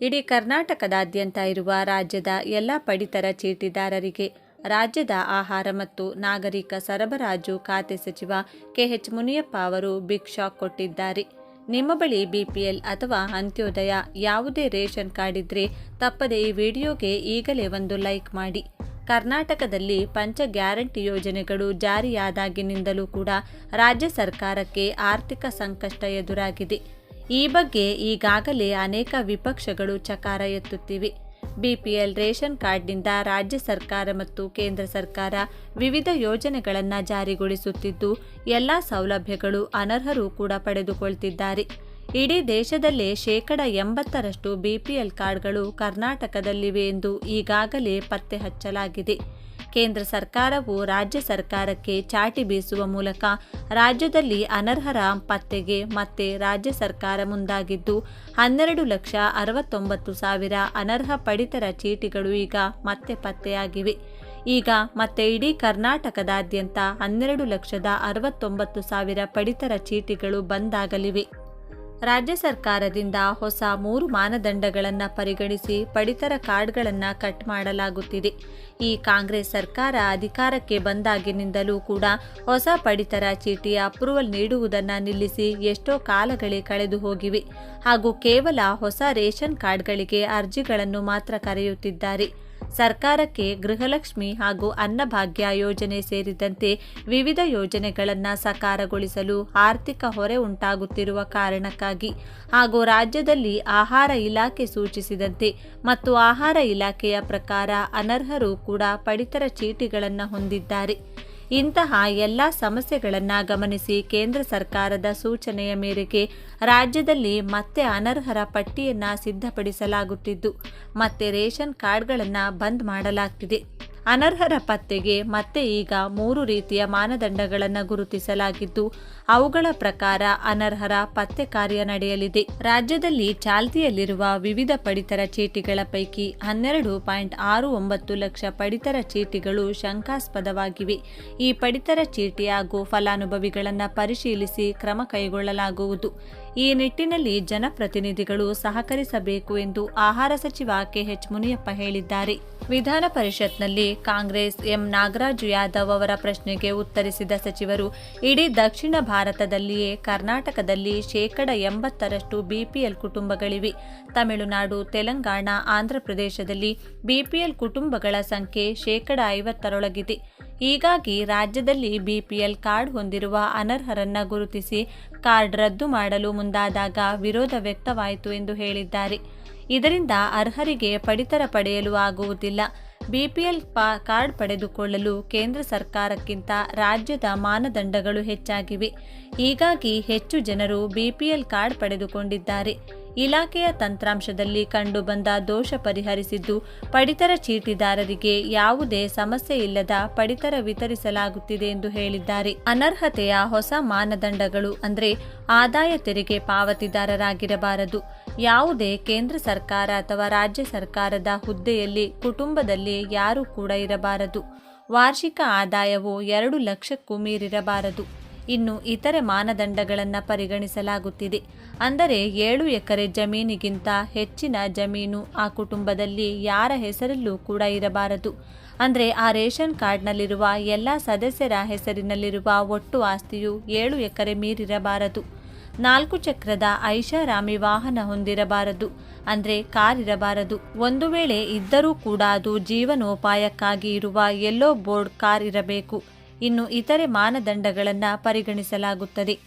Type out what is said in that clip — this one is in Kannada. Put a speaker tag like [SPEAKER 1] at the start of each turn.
[SPEAKER 1] ಇಡೀ ಕರ್ನಾಟಕದಾದ್ಯಂತ ಇರುವ ರಾಜ್ಯದ ಎಲ್ಲ ಪಡಿತರ ಚೀಟಿದಾರರಿಗೆ ರಾಜ್ಯದ ಆಹಾರ ಮತ್ತು ನಾಗರಿಕ ಸರಬರಾಜು ಖಾತೆ ಸಚಿವ ಕೆಎಚ್ ಮುನಿಯಪ್ಪ ಅವರು ಬಿಗ್ ಶಾಕ್ ಕೊಟ್ಟಿದ್ದಾರೆ. ನಿಮ್ಮ ಬಳಿ ಬಿಪಿಎಲ್ ಅಥವಾ ಅಂತ್ಯೋದಯ ಯಾವುದೇ ರೇಷನ್ ಕಾರ್ಡ್ ಇದ್ರೆ ತಪ್ಪದೆ ಈ ವಿಡಿಯೋಗೆ ಈಗಲೇ ಒಂದು ಲೈಕ್ ಮಾಡಿ. ಕರ್ನಾಟಕದಲ್ಲಿ ಪಂಚ ಗ್ಯಾರಂಟಿ ಯೋಜನೆಗಳು ಜಾರಿಯಾದಾಗಿನಿಂದಲೂ ಕೂಡ ರಾಜ್ಯ ಸರ್ಕಾರಕ್ಕೆ ಆರ್ಥಿಕ ಸಂಕಷ್ಟ ಎದುರಾಗಿದೆ. ಈ ಬಗ್ಗೆ ಈಗಾಗಲೇ ಅನೇಕ ವಿಪಕ್ಷಗಳು ಚಕಾರ ಎತ್ತುತ್ತಿವೆ. ಬಿಪಿಎಲ್ ರೇಷನ್ ಕಾರ್ಡ್ನಿಂದ ರಾಜ್ಯ ಸರ್ಕಾರ ಮತ್ತು ಕೇಂದ್ರ ಸರ್ಕಾರ ವಿವಿಧ ಯೋಜನೆಗಳನ್ನು ಜಾರಿಗೊಳಿಸುತ್ತಿದ್ದು, ಎಲ್ಲ ಸೌಲಭ್ಯಗಳು ಅನರ್ಹರು ಕೂಡ ಪಡೆದುಕೊಳ್ತಿದ್ದಾರೆ. ಇಡೀ ದೇಶದಲ್ಲೇ ಶೇಕಡ ಎಂಬತ್ತರಷ್ಟು ಬಿಪಿಎಲ್ ಕಾರ್ಡ್ಗಳು ಕರ್ನಾಟಕದಲ್ಲಿವೆ ಎಂದು ಈಗಾಗಲೇ ಪತ್ತೆ ಹಚ್ಚಲಾಗಿದೆ. ಕೇಂದ್ರ ಸರ್ಕಾರವು ರಾಜ್ಯ ಸರ್ಕಾರಕ್ಕೆ ಚಾಟಿ ಬೀಸುವ ಮೂಲಕ ರಾಜ್ಯದಲ್ಲಿ ಅನರ್ಹರ ಪತ್ತೆಗೆ ಮತ್ತೆ ರಾಜ್ಯ ಸರ್ಕಾರ ಮುಂದಾಗಿದ್ದು, ಹನ್ನೆರಡು ಲಕ್ಷ ಅರವತ್ತೊಂಬತ್ತು ಸಾವಿರ ಅನರ್ಹ ಪಡಿತರ ಚೀಟಿಗಳು ಈಗ ಮತ್ತೆ ಪತ್ತೆಯಾಗಿವೆ. ಈಗ ಮತ್ತೆ ಇಡೀ ಕರ್ನಾಟಕದಾದ್ಯಂತ ಹನ್ನೆರಡು ಲಕ್ಷದ ಅರವತ್ತೊಂಬತ್ತು ಸಾವಿರ ಪಡಿತರ ಚೀಟಿಗಳು ಬಂದಾಗಲಿವೆ. ರಾಜ್ಯ ಸರ್ಕಾರದಿಂದ ಹೊಸ ಮೂರು ಮಾನದಂಡಗಳನ್ನು ಪರಿಗಣಿಸಿ ಪಡಿತರ ಕಾರ್ಡ್ಗಳನ್ನು ಕಟ್ ಮಾಡಲಾಗುತ್ತಿದೆ. ಈ ಕಾಂಗ್ರೆಸ್ ಸರ್ಕಾರ ಅಧಿಕಾರಕ್ಕೆ ಬಂದಾಗಿನಿಂದಲೂ ಕೂಡ ಹೊಸ ಪಡಿತರ ಚೀಟಿ ಅಪ್ರೂವಲ್ ನೀಡುವುದನ್ನು ನಿಲ್ಲಿಸಿ ಎಷ್ಟೋ ಕಾಲಗಳೇ ಕಳೆದು ಹೋಗಿವೆ. ಹಾಗೂ ಕೇವಲ ಹೊಸ ರೇಷನ್ ಕಾರ್ಡ್ಗಳಿಗೆ ಅರ್ಜಿಗಳನ್ನು ಮಾತ್ರ ಕರೆಯುತ್ತಿದ್ದಾರೆ. ಸರ್ಕಾರಕ್ಕೆ ಗೃಹಲಕ್ಷ್ಮಿ ಹಾಗೂ ಅನ್ನಭಾಗ್ಯ ಯೋಜನೆ ಸೇರಿದಂತೆ ವಿವಿಧ ಯೋಜನೆಗಳನ್ನು ಸಕಾರಗೊಳಿಸಲು ಆರ್ಥಿಕ ಹೊರೆ ಉಂಟಾಗುತ್ತಿರುವ ಕಾರಣಕ್ಕಾಗಿ ಹಾಗೂ ರಾಜ್ಯದಲ್ಲಿ ಆಹಾರ ಇಲಾಖೆ ಸೂಚಿಸಿದಂತೆ ಮತ್ತು ಆಹಾರ ಇಲಾಖೆಯ ಪ್ರಕಾರ ಅನರ್ಹರು ಕೂಡ ಪಡಿತರ ಚೀಟಿಗಳನ್ನು ಹೊಂದಿದ್ದಾರೆ. ಇಂತಹ ಎಲ್ಲ ಸಮಸ್ಯೆಗಳನ್ನು ಗಮನಿಸಿ ಕೇಂದ್ರ ಸರ್ಕಾರದ ಸೂಚನೆಯ ಮೇರೆಗೆ ರಾಜ್ಯದಲ್ಲಿ ಮತ್ತೆ ಅನರ್ಹರ ಪಟ್ಟಿಯನ್ನು ಸಿದ್ಧಪಡಿಸಲಾಗುತ್ತಿದ್ದು, ಮತ್ತೆ ರೇಷನ್ ಕಾರ್ಡ್ಗಳನ್ನು ಬಂದ್ ಮಾಡಲಾಗ್ತಿದೆ. ಅನರ್ಹರ ಪತ್ತೆಗೆ ಮತ್ತೆ ಈಗ ಮೂರು ರೀತಿಯ ಮಾನದಂಡಗಳನ್ನು ಗುರುತಿಸಲಾಗಿದ್ದು, ಅವುಗಳ ಪ್ರಕಾರ ಅನರ್ಹರ ಪತ್ತೆ ಕಾರ್ಯ ನಡೆಯಲಿದೆ. ರಾಜ್ಯದಲ್ಲಿ ಚಾಲ್ತಿಯಲ್ಲಿರುವ ವಿವಿಧ ಪಡಿತರ ಚೀಟಿಗಳ ಪೈಕಿ ಹನ್ನೆರಡು ಪಾಯಿಂಟ್ ಆರು ಒಂಬತ್ತು ಲಕ್ಷ ಪಡಿತರ ಚೀಟಿಗಳು ಶಂಕಾಸ್ಪದವಾಗಿವೆ. ಈ ಪಡಿತರ ಚೀಟಿ ಹಾಗೂ ಫಲಾನುಭವಿಗಳನ್ನು ಪರಿಶೀಲಿಸಿ ಕ್ರಮ ಕೈಗೊಳ್ಳಲಾಗುವುದು. ಈ ನಿಟ್ಟಿನಲ್ಲಿ ಜನಪ್ರತಿನಿಧಿಗಳು ಸಹಕರಿಸಬೇಕು ಎಂದು ಆಹಾರ ಸಚಿವ ಕೆಎಚ್ ಮುನಿಯಪ್ಪ ಹೇಳಿದ್ದಾರೆ. ವಿಧಾನ ಪರಿಷತ್ನಲ್ಲಿ ಕಾಂಗ್ರೆಸ್ ಎಂ ನಾಗರಾಜು ಯಾದವ್ ಅವರ ಪ್ರಶ್ನೆಗೆ ಉತ್ತರಿಸಿದ ಸಚಿವರು, ಇಡೀ ದಕ್ಷಿಣ ಭಾರತದಲ್ಲಿಯೇ ಕರ್ನಾಟಕದಲ್ಲಿ ಶೇಕಡ ಎಂಬತ್ತರಷ್ಟು ಬಿಪಿಎಲ್ ಕುಟುಂಬಗಳಿವೆ. ತಮಿಳುನಾಡು, ತೆಲಂಗಾಣ ಆಂಧ್ರಪ್ರದೇಶದಲ್ಲಿ ಬಿಪಿಎಲ್ ಕುಟುಂಬಗಳ ಸಂಖ್ಯೆ ಶೇಕಡ ಐವತ್ತರೊಳಗಿದೆ. ಹೀಗಾಗಿ ರಾಜ್ಯದಲ್ಲಿ ಬಿಪಿಎಲ್ ಕಾರ್ಡ್ ಹೊಂದಿರುವ ಅನರ್ಹರನ್ನ ಗುರುತಿಸಿ ಕಾರ್ಡ್ ರದ್ದು ಮಾಡಲು ಮುಂದಾದಾಗ ವಿರೋಧ ವ್ಯಕ್ತವಾಯಿತು ಎಂದು ಹೇಳಿದ್ದಾರೆ. ಇದರಿಂದ ಅರ್ಹರಿಗೆ ಪಡಿತರ ಪಡೆಯಲು ಆಗುವುದಿಲ್ಲ. ಬಿಪಿಎಲ್ ಪಾ ಕಾರ್ಡ್ ಪಡೆದುಕೊಳ್ಳಲು ಕೇಂದ್ರ ಸರ್ಕಾರಕ್ಕಿಂತ ರಾಜ್ಯದ ಮಾನದಂಡಗಳು ಹೆಚ್ಚಾಗಿವೆ. ಹೀಗಾಗಿ ಹೆಚ್ಚು ಜನರು ಬಿಪಿಎಲ್ ಕಾರ್ಡ್ ಪಡೆದುಕೊಂಡಿದ್ದಾರೆ. ಇಲಾಖೆಯ ತಂತ್ರಾಂಶದಲ್ಲಿ ಕಂಡುಬಂದ ದೋಷ ಪರಿಹರಿಸಿದ್ದು ಪಡಿತರ ಚೀಟಿದಾರರಿಗೆ ಯಾವುದೇ ಸಮಸ್ಯೆ ಇಲ್ಲದ ಪಡಿತರ ವಿತರಿಸಲಾಗುತ್ತಿದೆ ಎಂದು ಹೇಳಿದ್ದಾರೆ. ಅನರ್ಹತೆಯ ಹೊಸ ಮಾನದಂಡಗಳು ಅಂದರೆ ಆದಾಯ ತೆರಿಗೆ ಪಾವತಿದಾರರಾಗಿರಬಾರದು. ಯಾವುದೇ ಕೇಂದ್ರ ಸರ್ಕಾರ ಅಥವಾ ರಾಜ್ಯ ಸರ್ಕಾರದ ಹುದ್ದೆಯಲ್ಲಿ ಕುಟುಂಬದಲ್ಲಿ ಯಾರೂ ಕೂಡ ಇರಬಾರದು. ವಾರ್ಷಿಕ ಆದಾಯವು ಎರಡು ಲಕ್ಷಕ್ಕೂ ಮೀರಿರಬಾರದು. ಇನ್ನು ಇತರೆ ಮಾನದಂಡಗಳನ್ನು ಪರಿಗಣಿಸಲಾಗುತ್ತಿದೆ. ಅಂದರೆ ಏಳು ಎಕರೆ ಜಮೀನಿಗಿಂತ ಹೆಚ್ಚಿನ ಜಮೀನು ಆ ಕುಟುಂಬದಲ್ಲಿ ಯಾರ ಹೆಸರಲ್ಲೂ ಕೂಡ ಇರಬಾರದು. ಅಂದರೆ ಆ ರೇಷನ್ ಕಾರ್ಡ್ನಲ್ಲಿರುವ ಎಲ್ಲ ಸದಸ್ಯರ ಹೆಸರಿನಲ್ಲಿರುವ ಒಟ್ಟು ಆಸ್ತಿಯು ಏಳು ಎಕರೆ ಮೀರಿರಬಾರದು. ನಾಲ್ಕು ಚಕ್ರದ ಐಷಾರಾಮಿ ವಾಹನ ಹೊಂದಿರಬಾರದು. ಅಂದರೆ ಕಾರ್ ಇರಬಾರದು. ಒಂದು ವೇಳೆ ಇದ್ದರೂ ಕೂಡ ಅದು ಜೀವನೋಪಾಯಕ್ಕಾಗಿ ಇರುವ ಎಲ್ಲೋ ಬೋರ್ಡ್ ಕಾರ್ ಇರಬೇಕು. ಇನ್ನು ಇತರೆ ಮಾನದಂಡಗಳನ್ನು ಪರಿಗಣಿಸಲಾಗುತ್ತದೆ.